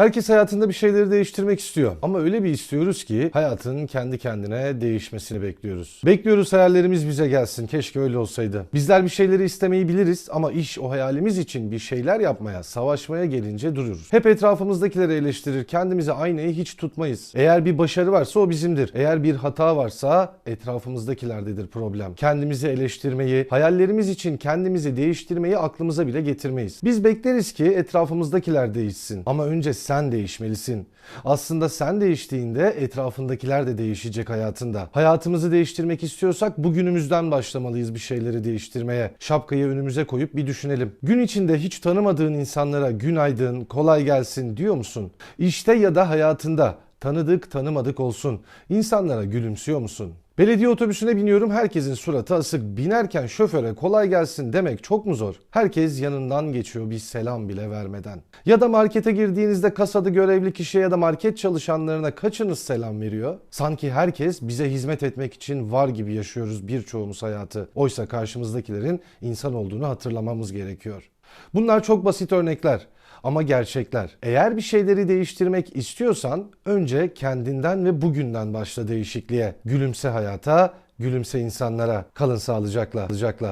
Herkes hayatında bir şeyleri değiştirmek istiyor. Ama öyle bir istiyoruz ki hayatın kendi kendine değişmesini bekliyoruz. Bekliyoruz hayallerimiz bize gelsin. Keşke öyle olsaydı. Bizler bir şeyleri istemeyi biliriz ama iş o hayalimiz için bir şeyler yapmaya, savaşmaya gelince dururuz. Hep etrafımızdakileri eleştirir. Kendimize aynayı hiç tutmayız. Eğer bir başarı varsa o bizimdir. Eğer bir hata varsa etrafımızdakilerdedir problem. Kendimizi eleştirmeyi, hayallerimiz için kendimizi değiştirmeyi aklımıza bile getirmeyiz. Biz bekleriz ki etrafımızdakiler değişsin. Ama önce sen değişmelisin. Aslında sen değiştiğinde etrafındakiler de değişecek hayatında. Hayatımızı değiştirmek istiyorsak bugünümüzden başlamalıyız bir şeyleri değiştirmeye. Şapkayı önümüze koyup bir düşünelim. Gün içinde hiç tanımadığın insanlara günaydın, kolay gelsin diyor musun? İşte ya da hayatında tanıdık tanımadık olsun. İnsanlara gülümsüyor musun? Belediye otobüsüne biniyorum herkesin suratı asık. Binerken şoföre kolay gelsin demek çok mu zor? Herkes yanından geçiyor bir selam bile vermeden. Ya da markete girdiğinizde kasada görevli kişiye ya da market çalışanlarına kaçınız selam veriyor? Sanki herkes bize hizmet etmek için var gibi yaşıyoruz birçoğumuz hayatı. Oysa karşımızdakilerin insan olduğunu hatırlamamız gerekiyor. Bunlar çok basit örnekler ama gerçekler. Eğer bir şeyleri değiştirmek istiyorsan önce kendinden ve bugünden başla değişikliğe. Gülümse hayata, gülümse insanlara. Kalın sağlıcakla. sağlıcakla.